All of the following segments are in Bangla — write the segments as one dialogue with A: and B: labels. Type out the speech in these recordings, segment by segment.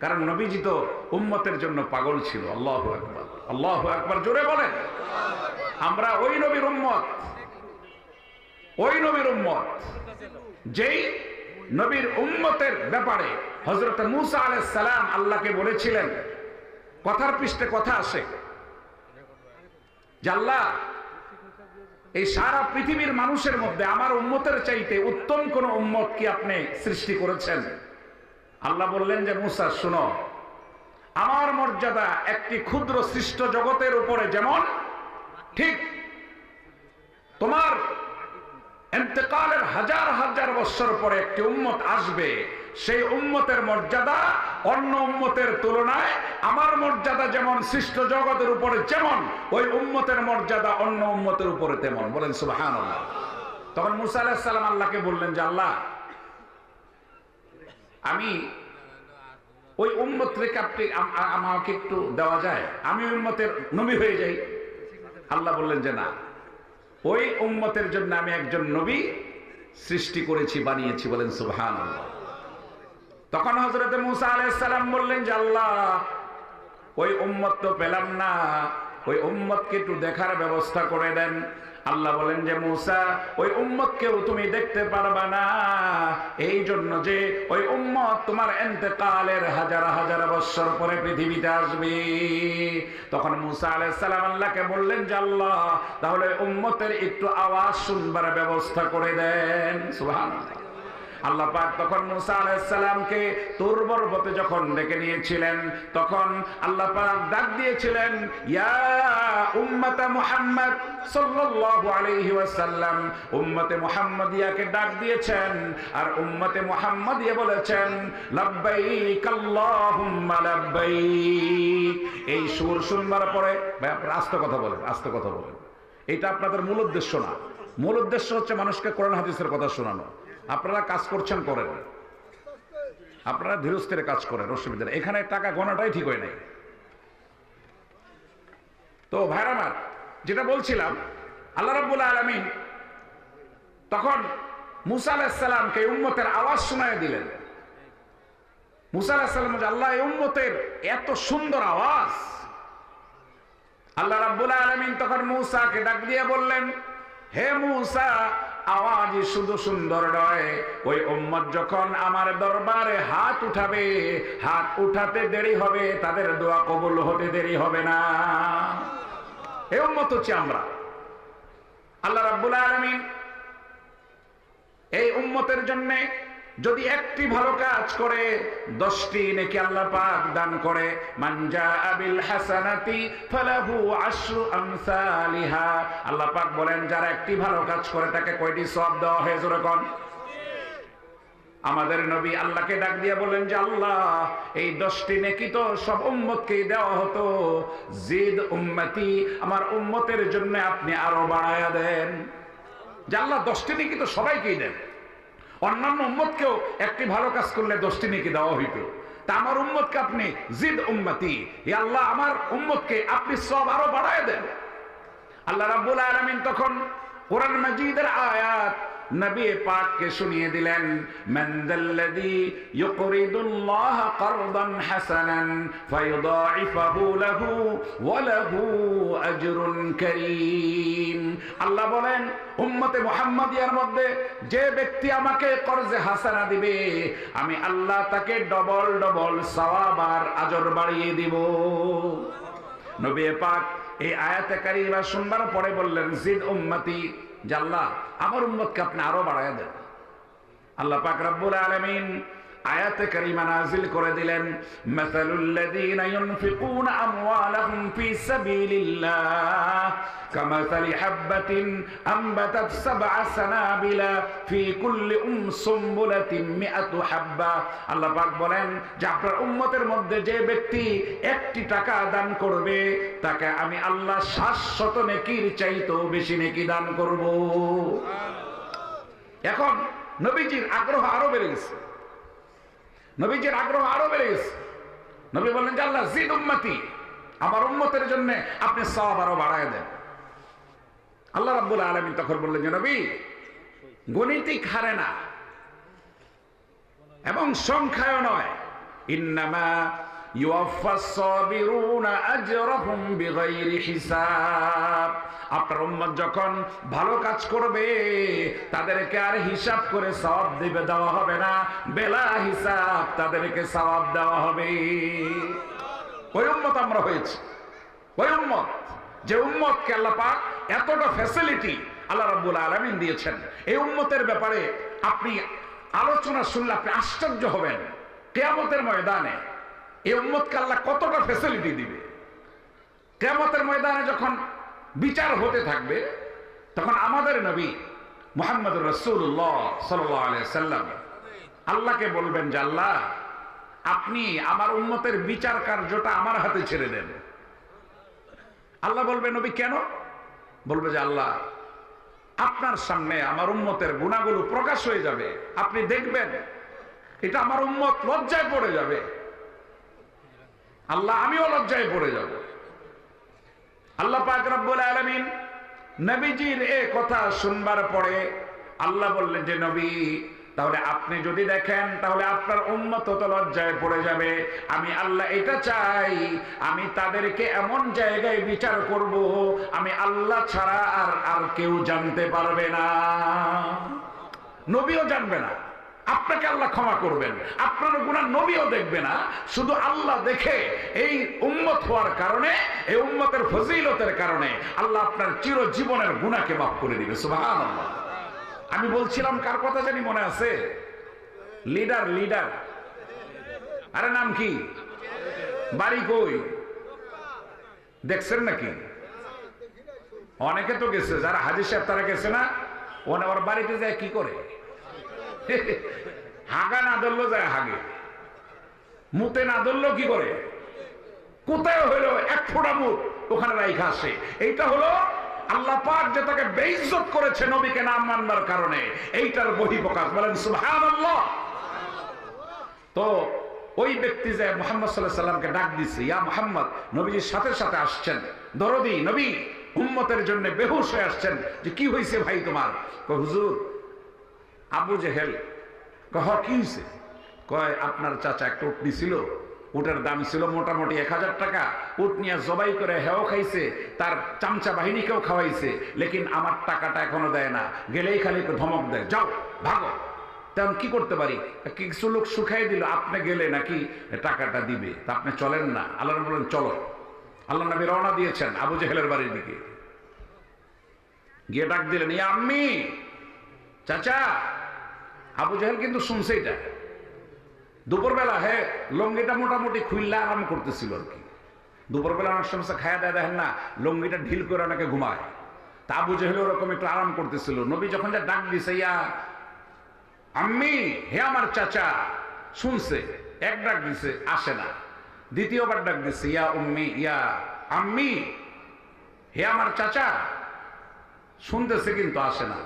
A: কারণ নবীজি তো উম্মতের জন্য পাগল ছিল, আল্লাহ আকবর। আল্লাহ আকবর, জোরে বলেন। আমরা ওই নবীর উম্মত। ওই নবীর উম্মত। যেই নবীর উম্মতের ব্যাপারে হজরত মুসা আলাইহিস সালাম আল্লাহকে বলেছিলেন, কথার পৃষ্ঠে কথা আসে। আল্লাহ, এই সারা পৃথিবীর মানুষের মধ্যে আমার উম্মতের চাইতে উত্তম কোন উম্মত কি আপনি সৃষ্টি করেছেন? আল্লাহ বললেন যে, মুসা, শুনো। আমার মর্যাদা একটি ক্ষুদ্র সৃষ্ট জগতের উপরে যেমন, ঠিক তোমার এতেকালের হাজার হাজার বছর পরে একটি উম্মত আসবে। সেই উম্মতের মর্যাদা অন্য উম্মতের তুলনায় আমার মর্যাদা যেমন সৃষ্ট জগতের উপরে যেমন, ওই উম্মতের মর্যাদা অন্য উম্মতের উপরে তেমন। বলেন সুবাহান তখন মুসা আলাহিসাল্লাম আল্লাহকে বললেন যে, আল্লাহ, আমি ওই উম্মত রেখে আপনি আম- আ- আমাকে একটু দেওয়া যায়। আমি ওই উম্মতের নবী হয়ে যাই। আল্লাহ বললেন যে না। ওই উম্মতের জন্য আমি একজন নবী সৃষ্টি করেছি, বানিয়েছি বলেন সুবহান তখন হজরত মুসা আলাইসালাম বললেন যে আল্লাহ, ওই উম্মত তো পেলাম না। ওই উম্মতকে একটু দেখার ব্যবস্থা করে দেন। আল্লাহ বলেন যে, মুসা, ওই উম্মতকেও তুমি দেখতে পারবা না। এই জন্য যে ওই উম্মত তোমার এতেকালের হাজার হাজার বৎসর পরে পৃথিবীতে আসবে। তখন মুসা আলাই সালাম আল্লাহকে বললেন যে, আল্লাহ, তাহলে উম্মতের একটু আওয়াজ শুনবার ব্যবস্থা করে দেন। সুবহানাল্লাহ। আল্লাহ পাক তখন মুসা আলাইসালামকে তুর পর্বতে যখন ডেকে নিয়েছিলেন, তখন আল্লাহ পাক ডাক দিয়েছিলেন, ইয়া উম্মতে মুহাম্মদ সাল্লাল্লাহু আলাইহি ওয়াসাল্লাম। উম্মতে ডাক দিয়েছেন, আর উম্মতে বলেছেন, লাব্বাইক আল্লাহুম্মা লাব্বাইক। এই সুর শুনবার পরে, ভাই আপনারা আস্তে কথা বলেন, আস্তে কথা বলেন। এটা আপনাদের মূল উদ্দেশ্য না। মূল উদ্দেশ্য হচ্ছে মানুষকে কোরআন হাদিসের কথা শোনানো। আপনারা কাজ করছেন করেন। আপনারা ধীরস্থিরে কাজ করেন, অসুবিধা। এখানে টাকা গণাটাই ঠিক হয় নাই। তো ভাইরা আমার, যেটা বলছিলাম, আল্লাহ রাব্বুল আলামিন তখন মুসা আলাহিসাল্লামকে উম্মতের আওয়াজ শোনায় দিলেন। মুসা আল্লাহ, এই উম্মতের এত সুন্দর আওয়াজ। আল্লাহ রাব্বুল আলমিন তখন মূসাকে ডাক দিয়ে বললেন, হে মূসা আওয়াজ শুধু সুন্দর নয়, ওই উম্মত যখন আমার দরবারে হাত উঠাবে, হাত উঠাতে দেরি হবে, তাদের দোয়া কবুল হতে দেরি হবে না। এই উম্মত হচ্ছে আমরা। আল্লাহ রাব্বুল আলামিন এই উম্মতের জন্য যদি একটি ভালো কাজ করে, দশটি নাকি আল্লাহ পাক দান করে। মানজা আবিল হাসানাতি ফালাহু আশরু আমসালিহা। আল্লাহ পাক বলেন, যারা একটি ভালো কাজ করে, তাকে কয়টি সব দেওয়া হয় যেরকম আমাদের নবী আল্লাহকে ডাক দিয়ে বলেন যে, আল্লাহ, এই দশটি নেকি তো সব উম্মতকেই দেওয়া হতো। জিদ উম্মতি, আমার উম্মতের জন্য আপনি আরও বাড়ায়া দেন। যে আল্লাহ, দশটি নেকি তো সবাইকেই দেন। অন্যান্য উম্মতকেও একটি ভালো কাজ করলে দশটি নেকি দেওয়া হইত। তা আমার উম্মতকে আপনি জিদ উম্মতি, হে আল্লাহ আমার উম্মতকে আপনি সব আরও বাড়ায় দেন। আল্লাহ রাব্বুল আলামিন তখন কোরআন মজিদের আয়াত নবী পাককে শুনিয়ে দিলেন, মান যাল্লাযী ইউকরিদুল্লাহ কারদান হাসানান ফায়ুদাইফাহু লাহু ওয়া লাহু আজরুন কারীম। আল্লাহ বলেন, উম্মতে মুহাম্মাদিয়ার মধ্যে যে ব্যক্তি আমাকে কর্জে হাসানা দিবে, আমি আল্লাহ তাকে ডবল ডবল সওয়াব আর আজর বাড়িয়ে দিব। নবী পাক এই আয়াতে কারিমা শুনবার পরে বললেন, জিদ উম্মতি জাল্লাহ আমার উন্মতকে আপনি আরও বাড়ায় দেন। আল্লাহ পাক রব্বুল আলামিন আয়াতে কারিমা নাজিল করে দিলেন মাসালুল্লাযীনা ইউনফিকুনা আমওয়ালাহুম ফি সাবিলিল্লাহ কামাসালি হাববাতিন আনবাতাত সাবআ সানাবিলা ফি কুল্লি উম সুম্বুলাতিন মিআতু হাব্বা। আল্লাহ পাক বলেন যে আপনার উম্মতের মধ্যে যে ব্যক্তি একটি টাকা দান করবে তাকে আমি আল্লাহ শাশ্বত নেকির চাইতেও বেশি নেকি দান করব। এখন নবীজির আগ্রহ আরও বেড়ে গেছে। নবীজির আগ্রহ আরও বেড়ে গেছে। নবী বললেন, যে আল্লাহ, জিদ উম্মতি। আমার উম্মতের জন্য আপনি সব আরও বাড়ায় দেন। আল্লাহ রাব্বুল আলমী তখন বললেন, যে নবী গণিতই খারে না, এবং সংখ্যায় নয়। ইন্নামা আপনার উম্মত যখন ভালো কাজ করবে, তাদেরকে আর হিসাব করে সওয়াব দিবে, দেওয়া হবে না। বেলা হিসাব তাদেরকে সওয়াব দেওয়া হবে। ওই উম্মত আমরা হয়েছি। ওই উম্মত। যে উম্মতকে আল্লাহ এতটা ফ্যাসিলিটি আল্লাহ রাব্বুল আলামিন দিয়েছেন। এই উম্মতের ব্যাপারে আপনি আলোচনা শুনলে আপনি আশ্চর্য হবেন। কেয়ামতের ময়দানে এই উম্মতকে আল্লাহ কতটা ফেসিলিটি দিবে? কেমতের ময়দানে যখন বিচার হতে থাকবে, তখন আমাদের নবী মোহাম্মদ রসুল্লাহ সাল্লাম আল্লাহকে বলবেন যে, আল্লাহ, আপনি আমার উন্মতের বিচার কার্যটা আমার হাতে ছেড়ে দেন। আল্লাহ বলবে, নবী, কেন? বলবে যে, আল্লাহ, আপনার সামনে আমার উন্মতের গুণাগুলো প্রকাশ হয়ে যাবে। আপনি দেখবেন, এটা আমার উন্মত লজ্জায় পড়ে যাবে। আল্লাহ, আমিও লজ্জায় পড়ে যাব। আল্লাহ পাক রব্বুল আলামিন নবীজির এ কথা শুনবার পরে আল্লাহ বললেন যে, নবী, তাহলে আপনি যদি দেখেন, তাহলে আপনার উন্মত তো লজ্জায় পড়ে যাবে। আমি আল্লাহ এটা চাই, আমি তাদেরকে এমন জায়গায় বিচার করব, আমি আল্লাহ ছাড়া আর আর কেউ জানতে পারবে না। নবীও জানবে না। আপনাকে আল্লাহ ক্ষমা করবেন। আপনার গুণা নবীও দেখবে না, শুধু আল্লাহ দেখে এই উম্মত হওয়ার কারণে, এই উম্মতের ফজিলতের কারণে আল্লাহ আপনার চিরজীবনের গুণাকে মাফ করে দিবে। আমি বলছিলাম, কার কথা জানি মনে আছে? Leader leader. আরে নাম কি? বাড়ি কই? দেখছেন নাকি? অনেকে তো গেছে, যারা হাজির সাহেব তারা গেছে না? ওনে ওর বাড়িতে যায় কি করে? হাগা না ধরলো যায় হাগে। মুতে না ধরলো কি করে? কোথায় হইল এক ফোঁটা মুখ ওখানে রাইখা আসে এইটা হলো আল্লাহ পাক যে তাকে বেইজ্জত করেছে নবীকে নাম মানবার কারণে, এইটার বহিঃপ্রকাশ। বলেন, সুবহানাল্লাহ। তো ওই ব্যক্তি যে মোহাম্মদ সাল্লাহ সাল্লামকে ডাক দিছে, ইয়া মোহাম্মদ, নবীজির সাথে সাথে আসছেন। দরদি, নবী, উম্মতের জন্য বেহুশ হয়ে আসছেন। যে কি হয়েছে ভাই তোমার? হুজুর আবু জেহেল কহ, কি হয়েছে কয়, আপনার চাচা একটা উট ছিল উটের দাম ছিল মোটামুটি এক হাজার টাকা। উট নিয়ে জবাই করে হেও খাইছে। তার চামচা বাহিনীকেও খাওয়াইছে। লেকিন আমার টাকাটা এখনও দেয় না। গেলেই খালি ধমক দেয়। যাও, ভাগো। তেমন কি করতে পারি? কিছু লোক শুকাই দিল, আপনি গেলে নাকি টাকাটা দিবে? তা আপনি চলেন না। আল্লাহ বলেন, চলো। আল্লাহ নবী রওনা দিয়েছেন আবু জেহেলের বাড়ির দিকে। গিয়ে ডাক দিলেন, ইয়া আম্মি, চাচা আবু জাহেল কিন্তু শুনছে এটা। দুপুরবেলা হ্যাঁ লঙ্গিটা মোটামুটি খুললে আরাম করতেছিল আর কি। দুপুরবেলা অনেক সমস্যা খায়া দেয় দেখেন না, লঙ্গিটা ঢিল করে অনেকে ঘুমায়। তা আবু জাহেল ওরকম একটু আরাম করতেছিল। নবী যখন যা ডাক দিছে, ইয়া আম্মি, হে আমার চাচা, শুনছে। এক ডাক দিছে, আসে না। দ্বিতীয়বার ডাক দিছে, ইয়া উম্মি, ইয়া আম্মি, হে আমার চাচা, শুনতেছে কিন্তু আসে না।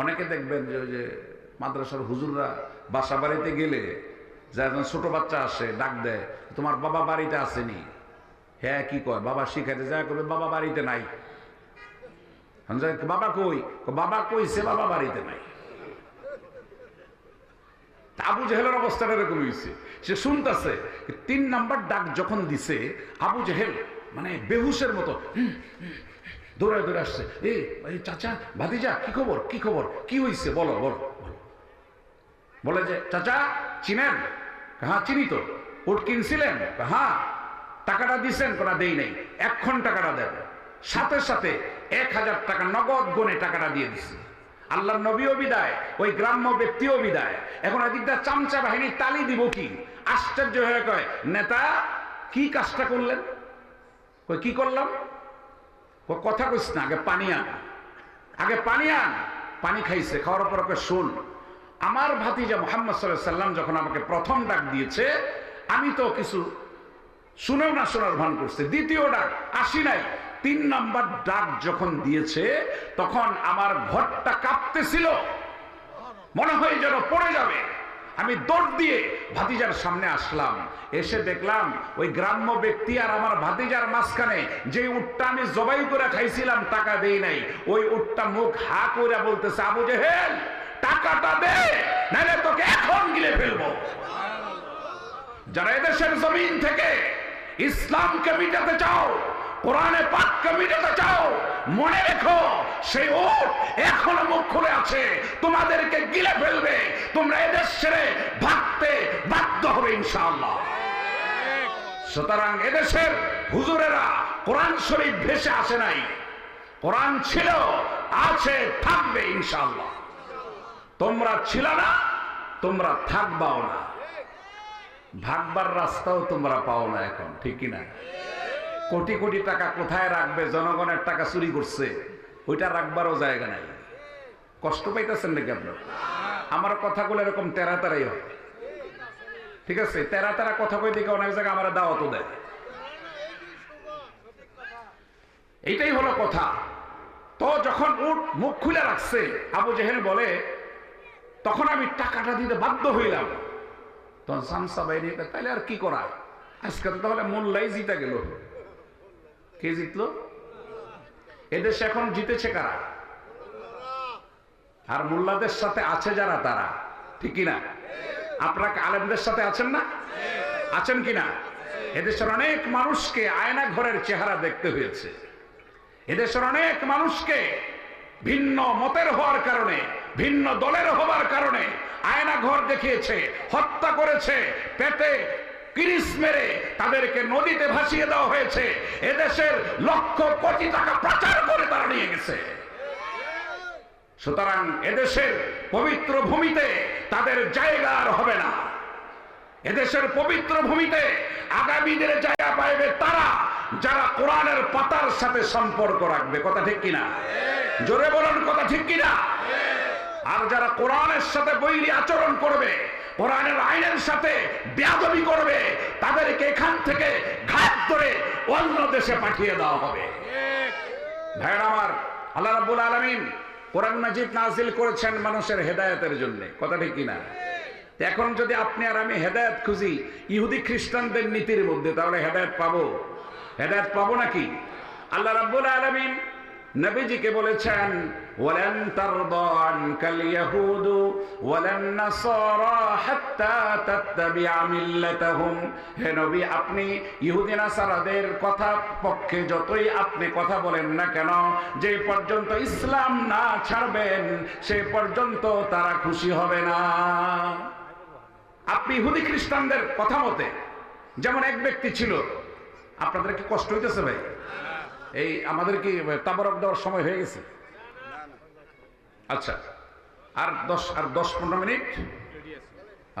A: অনেকে দেখবেন যে যে মাদ্রাসার হুজুররা বাসা বাড়িতে গেলে যে একজন ছোট বাচ্চা আসে ডাক দেয় তোমার বাবা বাড়িতে আসেনি হ্যাঁ কি কয় বাবা শিখাইতে যায় কবে বাবা বাড়িতে নাই বাবা কই বাবা কইছে বাবা বাড়িতে নাই আবু জেহেলের অবস্থাটা এরকম হয়েছে সে শুনতেছে তিন নাম্বার ডাক যখন দিছে আবু জেহেল মানে বেহুশের মতো দৌড়ায় দৌড়ে আসছে এই চাচা ভাতিজা কি খবর কি খবর কি হয়েছে বলো বলো বলো যে, চাচা, চিনেন? হ্যাঁ চিনি তো। উট কিনছিলেন? হ্যাঁ। টাকাটা দিছেন কোনা দেই নেই। এখন টাকাটা দেব সাথে সাথে এক হাজার টাকা নগদ গনে টাকাটা দিয়ে দিছে। আল্লাহ নবীও বিদায়, ওই গ্রাম্য ব্যক্তিও বিদায়। এখন এদিকটা চামচা বাহিনী তালি দিব কি? আশ্চর্য হয়ে কয়, নেতা, কি কাজটা করলেন? কই, কি করলাম? কথা কইস না, আগে পানি আন। আগে পানি আন? পানি খাইছে, খাওয়ার পর শুন। আমার ভাতিজা মোহাম্মদ সাল্লাহ সাল্লাম যখন আমাকে প্রথম ডাক দিয়েছে, আমি তো কিছু শুনেও না, শোনার ভান করছে। দ্বিতীয় ডাক, আসি নাই। তিন নাম্বার ডাক যখন দিয়েছে, তখন আমার ঘরটা কাঁপতেছিল। মনে হয় যেন পড়ে যাবে। আমি দৌড় দিয়ে ভাতিজার সামনে আসলাম। এসে দেখলাম ওই গ্রাম্য ব্যক্তি আর আমার ভাতিজার মাঝখানে যে উটটা আমি জবাই করে খাইছিলাম, টাকা দেই নাই। ওই উটটা মুখ হা করে বলতেছে, আবু জেহেল! টাকাটা দে, নাহলে তোকে এখন গিলে ফেলব। যারা এদেশের জমিন থেকে ইসলামকে মিটাতে চাও, কোরআনে পাককে মিটাতে চাও, মনে রেখো, সেই ওট এখনও মুখ খুলে আছে। তোমাদেরকে গিলে ফেলবে। তোমরা এদেশ ছেড়ে ভাগতে বাধ্য হবে, ইনশাআল্লাহ। সুতরাং এদেশের হুজুরেরা কোরআন শরীফ ভেসে আসে নাই। কোরআন ছিল, আছে, থাকবে, ইনশাআল্লাহ। তোমরা ছিল না, তোমরা থাকবাও না। ভাগবার রাস্তাও তোমরা পাও না এখন, ঠিক না কোটি কোটি টাকা কোথায় রাখবে, জনগণের টাকা চুরি করছে, ওইটা রাখবারও জায়গা নাই। কষ্ট পাইতেছেন নাকি আপনার আমার কথাগুলো এরকম তেরা তেরাই হয়। ঠিক আছে তেরা তেরা কথা কই দেখে অনেক জায়গায় আমার দাওয়াতও দেয়। এইটাই হলো কথা। তো যখন উঠ মুখ খুলে রাখছে, আবু জেহেল বলে তখন আমি টাকাটা দিতে বাধ্য হইলাম। তখন সামসা বাইরে তাহলে আর কি করা? আজকে তো তাহলে মোল্লাই জিতা গেল। কে জিতলো? এদেশে এখন জিতেছে কারা? আর মোল্লাদের সাথে আছে যারা, তারা। ঠিক কিনা? আপনারা আলেমদের সাথে আছেন না? আছেন কিনা? এদেশের অনেক মানুষকে আয়না ঘরের চেহারা দেখতে হয়েছে। এদেশের অনেক মানুষকে ভিন্ন মতের হওয়ার কারণে, ভিন্ন দলের হবার কারণে আয়না ঘর দেখিয়েছে, হত্যা করেছে, পেটে কিরিস মেরে তাদেরকে নদীতে ভাসিয়ে দেওয়া হয়েছে। এদেশের লক্ষ কোটি টাকা প্রচার করে তারা নিয়ে গেছে। সুতরাং এদেশের পবিত্র ভূমিতে তাদের জায়গা আর হবে না। এদেশের পবিত্র ভূমিতে আগামী দিনে জায়গা পাইবে যারা কোরআনের পাতার সাথে সম্পর্ক রাখবে, কথা ঠিক কিনা? জোরে বলুন, কথা ঠিক কিনা? আর যারা কোরআনের সাথে বৈরী আচরণ করবে, কোরআনের আইনের সাথে বেয়াদবি করবে, তাদেরকে এখান থেকে ঘাট ধরে অন্য দেশে পাঠিয়ে দেওয়া হবে। ভাইয়ের আমার, আল্লাহ রাব্বুল আলামিন কোরআন মাজিদ নাজিল করেছেন মানুষের হেদায়েতের জন্য, কথা ঠিক কিনা? এখন যদি আপনি আর আমি হেদায়েত খুঁজি, ইহুদি খ্রিস্টানদের নীতির মধ্যে, তাহলে হেদায়েত পাবো? হেদায়েত পাবো নাকি? আল্লাহ রাব্বুল আলামিন নবীজিকে বলেছেন, ওয়ালান তারদা আনকাল ইয়াহুদু, ওয়ালান নাসারা হাত্তা তাত্তাবিআ মিল্লাতাহুম। হে নবী, আপনি ইহুদি নাসারাদের কথা পক্ষে যতই আপনি কথা বলেন না কেন, যে পর্যন্ত ইসলাম না ছাড়বেন, সে পর্যন্ত তারা খুশি হবে না। আপনি ইহুদি খ্রিস্টানদের কথা মতে, যেমন এক ব্যক্তি ছিল আপনাদের কি কষ্ট হইতেছে ভাই? এই আমাদের কি তাবরক দেওয়ার সময় হয়ে গেছে? আচ্ছা আর দশ আর দশ পনেরো মিনিট?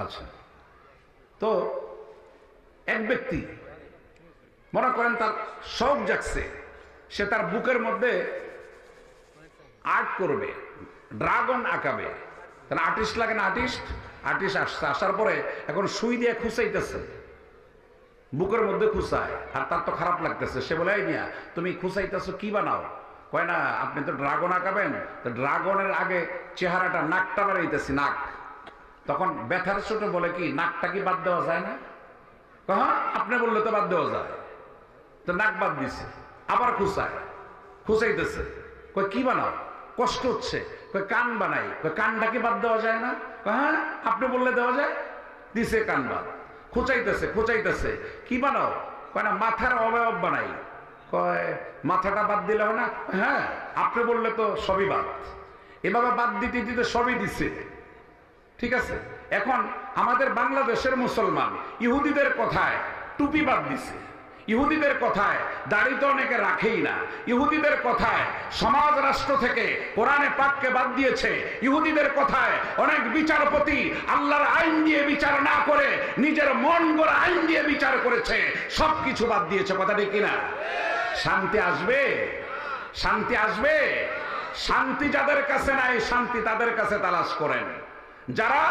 A: আচ্ছা তো এক ব্যক্তি মনে করেন তার শখ জাগছে, সে তার বুকের মধ্যে আর্ট করবে, ড্রাগন আঁকাবে। তাহলে আর্টিস্ট লাগে না আর্টিস্ট? আর্টিস্ট আসছে আসার পরে এখন সুই দিয়ে খুঁচাইতেছে। বুকের মধ্যে খুঁচায় আর তার তো খারাপ লাগতেছে। সে বলে মিয়া, তুমি খুঁচাইতেছো কি বানাও? কয়, না, আপনি তো ড্রাগন আঁকাবেন। তো ড্রাগনের আগে চেহারাটা নাকটা বানাইতেছি, নাক। তখন ব্যথার ছোটে বলে কি, নাকটা কি বাদ দেওয়া যায় না? হ্যাঁ আপনি বললে তো বাদ দেওয়া যায়। তো নাক বাদ দিছে, আবার খুঁচায় খুঁচাইতেছে কয়, কি বানাও? কষ্ট হচ্ছে। কয়, কান বানাই। কয়, কানটা কি বাদ দেওয়া যায় না? হ্যাঁ আপনি বললে দেওয়া যায়? দিছে কান বাদ। খুঁচাইতেছে খুঁচাইতেছে। কি বানাও? কয় না, মাথার অবয়ব বানাই। কয়, মাথাটা বাদ দিলে না? হ্যাঁ আপনি বললে তো সবই বাদ। এভাবে বাদ দিতে দিতে সবই দিছে। ঠিক আছে? এখন আমাদের বাংলাদেশের মুসলমান, ইহুদিদের কথায় টুপি বাদ দিছে। ইহুদিদের কথায় দাড়ি তো অনেকে রাখেই না। ইহুদিদের কথায় সমাজ রাষ্ট্র থেকে কোরআনে পাককে বাদ দিয়েছে। ইহুদিদের কথায় অনেক বিচারপতি আল্লাহর আইন দিয়ে বিচার না করে, নিজের মন আইন দিয়ে বিচার করেছে, সবকিছু বাদ দিয়েছে কথাটি কিনা? শান্তি আসবে? শান্তি আসবে? শান্তি যাদের কাছে নাই, শান্তি তাদের কাছে তালাশ করেন। যারা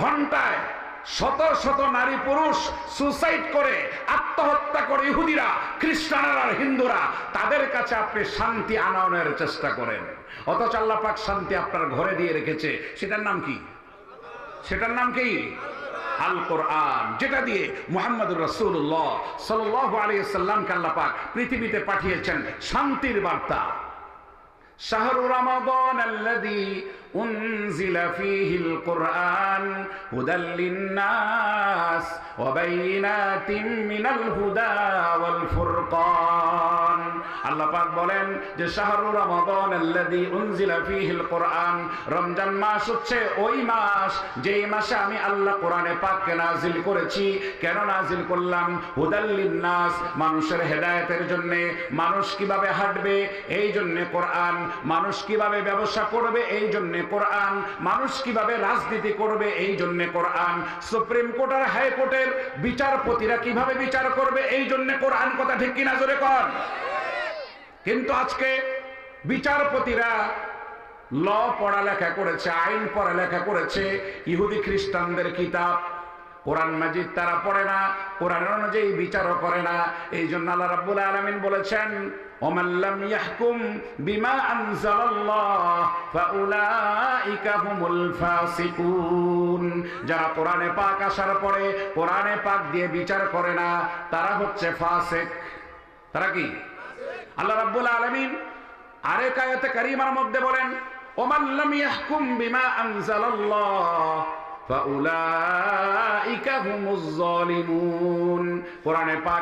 A: ঘন্টায় শত শত নারী পুরুষ সুসাইড করে, আত্মহত্যা করে ইহুদিরা, খ্রিস্টানরা হিন্দুরা, তাদের কাছে আপনি শান্তি আনয়নের চেষ্টা করেন। অথচ আল্লাপাক শান্তি আপনার ঘরে দিয়ে রেখেছে। সেটার নাম কি? সেটার নাম কি? আল কোরআন। যেটা দিয়ে মোহাম্মদ রসুল্লাহ সাল্লাহ আলিয়া সাল্লামকে আল্লাপাক পৃথিবীতে পাঠিয়েছেন শান্তির বার্তা। শাহরুর রমাদন أنزل فيه القرآن هدى للناس وبينات من الهدى والفرقان আল্লাহ পাক বলেন যে শাহরুর রমাদান আল্লাযী উনজিলা ফীহিল কোরআন রমজান মাস হচ্ছে ওই মাস যেই মাসে আমি আল্লাহ কোরআনে পাককে নাজিল করেছি কেন নাজিল করলাম হুদাল লিন্নাস মানুষের হেদায়েতের জন্য মানুষ কিভাবে হাঁটবে এই জন্য কোরআন মানুষ কিভাবে ব্যবসা করবে এই জন্য কোরআন, মানুষ কীভাবে রাজনীতি করবে এই জন্য কোরআন, সুপ্রিম কোর্ট আর হাইকোর্টের বিচারপতিরা কীভাবে বিচার করবে এই জন্য কোরআন কথা ঠিক কিনা জোরে কর কিন্তু আজকে বিচারপতিরা ল পড়ালেখা করেছে, আইন পড়ালেখা করেছে, ইহুদি খ্রিস্টানদের কিতাব, কোরআন মাজিদ তারা পড়ে না, কোরআন অনুযায়ী বিচারও করে না, এই জন্য আল্লাহ রাব্বুল আলামিন বলেছেন ওমাল্লাম ইয়াহকুম বিমা আনজালাল্লাহ ফাউলাইকা হুমুল ফাসিকুন যারা কোরআনে পাক আসার পরে কোরআনে পাক দিয়ে বিচার করে না, তারা হচ্ছে ফাসিক। তারা কি? আল্লাহ রাব্বুল আলামিন আরেক আয়াতে কারিমার মধ্যে বলেন, ওমান লাম ইয়াহকুম বিমা আনজালাল্লাহ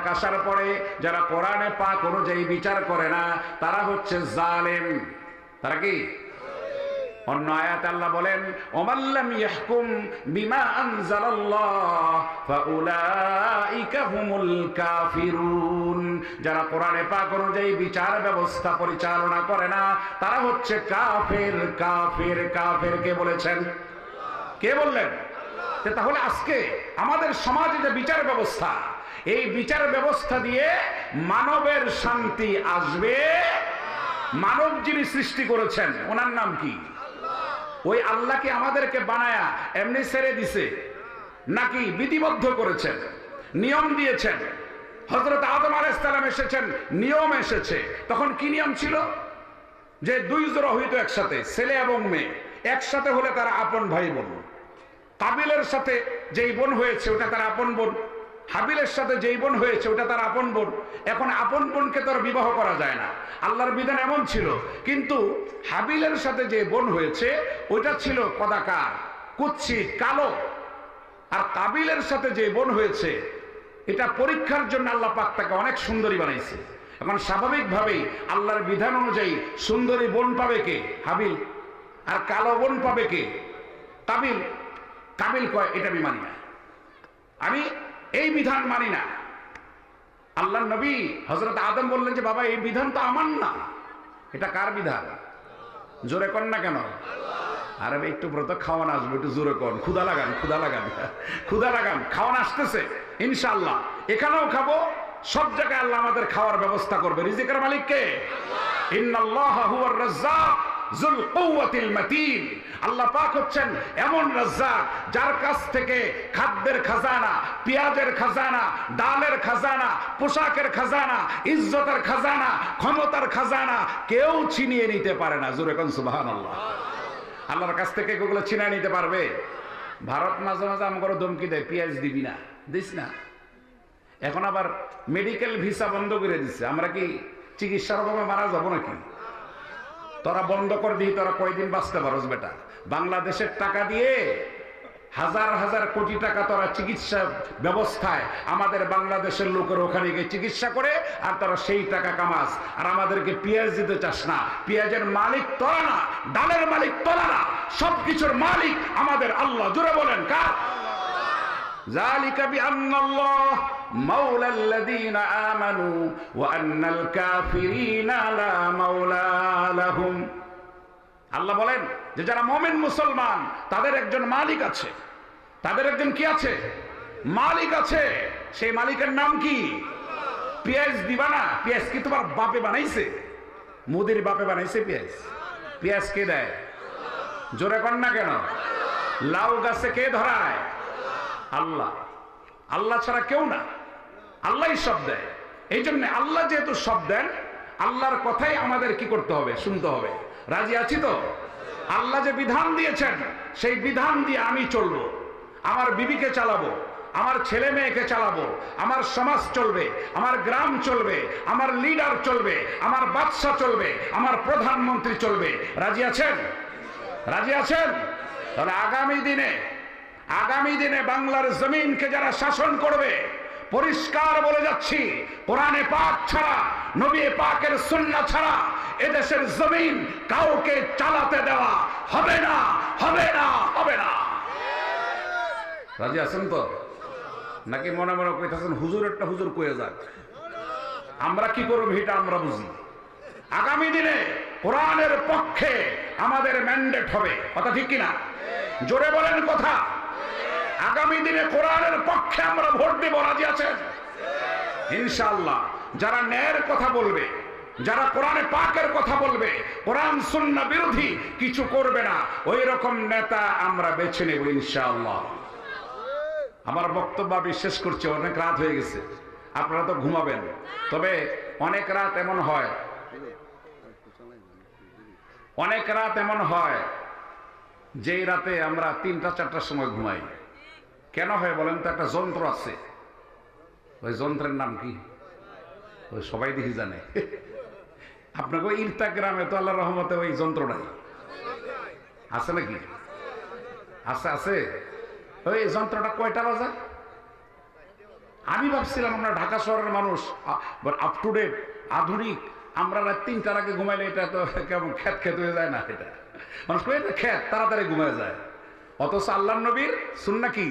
A: আসার পরে যারা বিচার করে না, তারা হচ্ছে জালেম। তারা কি? অন্য আয়াত আল্লাহ বলেন হুমুল যারা কোরআনে পাক অনুযায়ী বিচার ব্যবস্থা পরিচালনা করে না, তারা হচ্ছে কাফের কাফের কাফের কে বলেছেন। কে বললেন? তাহলে আজকে আমাদের সমাজে যে বিচার ব্যবস্থা, এই বিচার ব্যবস্থা দিয়ে মানবের শান্তি আসবে। মানব যিনি সৃষ্টি করেছেন, ওনার নাম কি? ওই আল্লাহকে আমাদেরকে বানায়া এমনি ছেড়ে দিছে, নাকি বিধিবদ্ধ করেছেন, নিয়ম দিয়েছেন। হজরত আদম আলাইসালাম এসেছেন, নিয়ম এসেছে। তখন কি নিয়ম ছিল? যে দুই জোড়া হইতো একসাথে, ছেলে এবং মেয়ে। একসাথে হলে তারা আপন ভাই বোন। কাবিলের সাথে যেই বোন হয়েছে, ওটা তার আপন বোন। হাবিলের সাথে যেই বোন হয়েছে, ওটা তার আপন বোন। এখন আপন বোনকে তো আর বিবাহ করা যায় না। আল্লাহর বিধান এমন ছিল, কিন্তু হাবিলের সাথে যে বোন হয়েছে, ওইটা ছিল কদাকার কুচ্ছি কালো। আর কাবিলের সাথে যে বোন হয়েছে, এটা পরীক্ষার জন্য আল্লাহ পাক তাকে অনেক সুন্দরী বানাইছে। এখন স্বাভাবিকভাবেই আল্লাহর বিধান অনুযায়ী সুন্দরী বোন পাবে কে? হাবিল। আর কালো বোন পাবে কে? কাবিল কাবিল কয়, এটা আমি মানি না। আমি এই বিধান মানি না। আল্লাহ নবী হজরত আদম বললেন যে, বাবা, এই বিধান তো আমার না। এটা কার বিধান? জোরে কর না কেন? আরে ভাই, একটু ব্রত খাওয়ান আসবে, একটু জোরে কর ক্ষুদা লাগান ক্ষুদা লাগান। ক্ষুদা লাগান, খাওয়ান আসতেছে, ইনশাআল্লাহ। এখানেও খাব, সব জায়গায় আল্লাহ আমাদের খাওয়ার ব্যবস্থা করবে। রিজিকের মালিক কে? ইন্নাল্লাহ হুয়ার রাজ্জাক। জুল আল্লাহ পাক হচ্ছেন এমন রাজ্জাক যার কাছ থেকে খাদ্যের খাজানা, পেঁয়াজের খাজানা, ডালের খাজানা, পোশাকের খাজানা, ইজ্জতের খাজানা, ক্ষমতার খাজানা কেউ ছিনিয়ে নিতে পারে না। আল্লাহর কাছ থেকে এগুলো ছিনিয়ে নিতে পারবে? ভারত মাঝে মাঝে আমাকে ধমকি দেয়, পেঁয়াজ দিবি না, দিস না। এখন আবার মেডিকেল ভিসা বন্ধ করে দিচ্ছে আমরা কি চিকিৎসার অভাবে মারা যাব নাকি? তোরা বন্ধ করে দিই তোরা কয়দিন বাঁচতে পারস বেটা? বাংলাদেশের টাকা দিয়ে হাজার হাজার কোটি টাকা তোরা চিকিৎসা ব্যবস্থায় আমাদের বাংলাদেশের লোকের ওখানে গিয়ে চিকিৎসা করে, আর তারা সেই টাকা কামাস। আর আমাদেরকে পেঁয়াজ দিতে চাস না। পেঁয়াজের মালিক তোরা না, ডালের মালিক তোরা না। সবকিছুর মালিক আমাদের আল্লাহ। জুড়ে বলেন, কার? ذلك بأن الله مولى الذين آمنوا وأن الكافرين لا مولى لهم আল্লাহ বলেন যে যারা মমিন মুসলমান তাদের একজন মালিক আছে তাদের একজন কি আছে মালিক আছে সেই মালিকের নাম কি পেঁয়াজ দিবা না পেঁয়াজ কি তোমার বাপে বানাইছে মোদির বাপে বানাইছে পেঁয়াজ পেঁয়াজ কে দেয় জোরে কর না কেন লাউ গাছে কে ধরায় আল্লাহ। আল্লাহ ছাড়া কেউ না। আল্লাহ সব দেয়। এই জন্য আল্লাহ যেহেতু সব দেন, আল্লাহর কথাই আমাদের কি করতে হবে? শুনতে হবে। রাজি আছি তো? আল্লাহ যে বিধান দিয়েছেন, সেই বিধান দিয়ে আমি চলবো। আমার বিবিকে চালাবো, আমার ছেলে মেয়েকে চালাবো, আমার সমাজ চলবে, আমার গ্রাম চলবে, আমার লিডার চলবে, আমার বাদশা চলবে, আমার প্রধানমন্ত্রী চলবে। রাজি আছেন? রাজি আছেন? তাহলে আগামী দিনে আগামী দিনে বাংলার জমিনকে যারা শাসন করবে, পরিষ্কার বলে যাচ্ছি, কোরআনে পাক ছাড়া, নবী পাকের সুন্নাহ ছাড়া এদেশের জমিন কাউকে চালাতে দেওয়া হবে না হবে না হবে না। রাজি আছেন তো? নাকি মনে মনে কইতেছেন, হুজুর একটা হুজুর কয়ে যাক। আমরা কি করব এটা আমরা বুঝি। আগামী দিনে কোরআনের পক্ষে আমাদের ম্যান্ডেট হবে। কথা ঠিক কিনা? জোরে বলেন কথা। আগামী দিনে কোরআনের পক্ষে আমরা ভোট দেব, রাজি আছেন? ইনশাল্লাহ যারা ন্যায়ের কথা বলবে, যারা কোরআনে পাকের কথা বলবে, কোরআন সুন্না বিরোধী, কিছু করবে না। ওই রকম নেতা আমরা বেছে নেব, ইনশাআল্লাহ। আমার বক্তব্য আমি শেষ করছি, অনেক রাত হয়ে গেছে। আপনারা তো ঘুমাবেন। তবে অনেক রাত এমন হয়, অনেক রাত এমন হয়, যেই রাতে আমরা তিনটা, চারটার সময় ঘুমাই। কেন হয় বলেন তো, একটা যন্ত্র আছে। ওই যন্ত্রের নাম কি? ওই সবাই দেখি জানে। আপনাকে ওই ইনস্টাগ্রামে তো আল্লাহ রহমতে ওই যন্ত্র নাই। আছে নাকি? আছে আছে। ওই যন্ত্রটা কয়টা বাজে? আমি ভাবছিলাম আমরা ঢাকা শহরের মানুষ আপ টু ডেট আধুনিক, আমরা রাত তিনটার আগে ঘুমাইলে এটা তো কেমন খ্যাত খেত হয়ে যায় না এটা। মানুষ এটা খ্যাত, তাড়াতাড়ি ঘুমায় যায়। অথচ আল্লাহ নবীর শুন কি?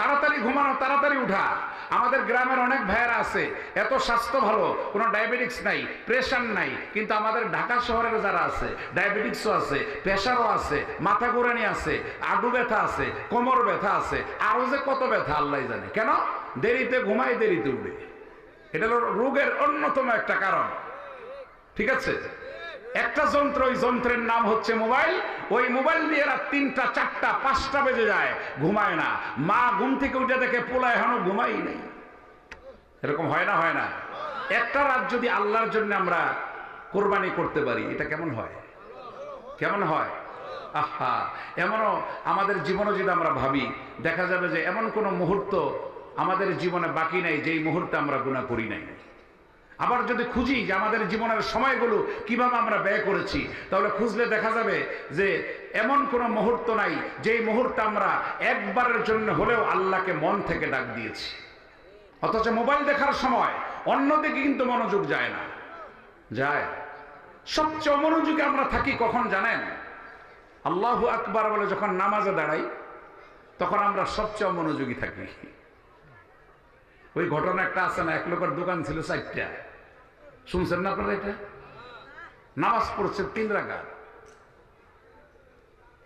A: তাড়াতাড়ি ঘুমানো, তাড়াতাড়ি উঠা। আমাদের গ্রামের অনেক ভাইয়েরা আছে, এত স্বাস্থ্য ভালো, কোনো ডায়াবেটিক্স নাই প্রেশার নাই, কিন্তু আমাদের ঢাকা শহরের যারা আছে ডায়াবেটিক্সও আছে প্রেশারও আছে, মাথা ঘুরানি আছে, আডু ব্যথা আছে, কোমর ব্যথা আছে, আরও যে কত ব্যথা আল্লাহ জানে। কেন? দেরিতে ঘুমায়, দেরিতে উঠে। এটা হলো রোগের অন্যতম একটা কারণ। ঠিক আছে? একটা যন্ত্র, ওই যন্ত্রের নাম হচ্ছে মোবাইল। ওই মোবাইল দিয়ে রাত তিনটা, চারটা, পাঁচটা বেজে যায়, ঘুমায় না। মা ঘুম থেকে উঠে দেখে পোলা এখনও ঘুমাই নেই। এরকম হয় না হয় না? একটা রাত যদি আল্লাহর জন্য আমরা কোরবানি করতে পারি, এটা কেমন হয়? কেমন হয়? আহা, এমনও আমাদের জীবনে যদি আমরা ভাবি, দেখা যাবে যে এমন কোনো মুহূর্ত আমাদের জীবনে বাকি নাই, যেই মুহূর্তে আমরা গুণা করি নাই। আবার যদি খুঁজি যে আমাদের জীবনের সময়গুলো কীভাবে আমরা ব্যয় করেছি, তাহলে খুঁজলে দেখা যাবে যে এমন কোনো মুহূর্ত নাই, যেই মুহূর্তে আমরা একবারের জন্য হলেও আল্লাহকে মন থেকে ডাক দিয়েছি। অথচ মোবাইল দেখার সময় অন্যদিকে কিন্তু মনোযোগ যায় না। যায়। সবচেয়ে অমনোযোগে আমরা থাকি কখন জানেন? আল্লাহ আকবার বলে যখন নামাজে দাঁড়াই, তখন আমরা সবচেয়ে অমনোযোগী থাকি। ওই ঘটনা একটা আছে না, এক লোকের দোকান ছিল চারটা। শুনছেন না আপনারা এটা? নামাজ পড়ছে তিন রাগাত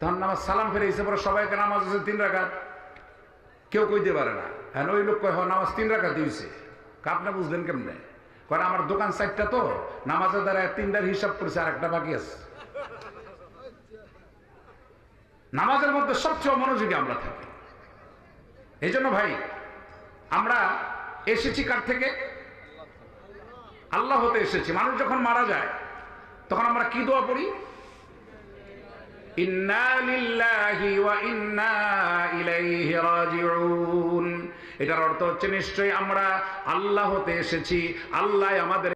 A: তখন নামাজ সালাম ফিরে এসে পরে সবাইকে নামাজ হচ্ছে তিন রাগাত কেউ কইতে পারে না। হ্যাঁ ওই লোক কয় নামাজ তিন রাগাত দিয়েছে আপনি বুঝলেন কেমনে? কারণ আমার দোকান চারটা তো, নামাজের দ্বারা তিনটার হিসাব করেছে আর একটা বাকি আছে। নামাজের মধ্যে সবচেয়ে মনোযোগী আমরা থাকি। এই জন্য ভাই, আমরা এসেছি কার থেকে? আল্লাহ হতে এসেছি, মানুষ যখন মারা যায়, তখন আমরা কি দোয়া পড়ি? এটার অর্থ হচ্ছে, নিশ্চয়ই আমরা আল্লাহ হতে এসেছি, আল্লাহ আমাদের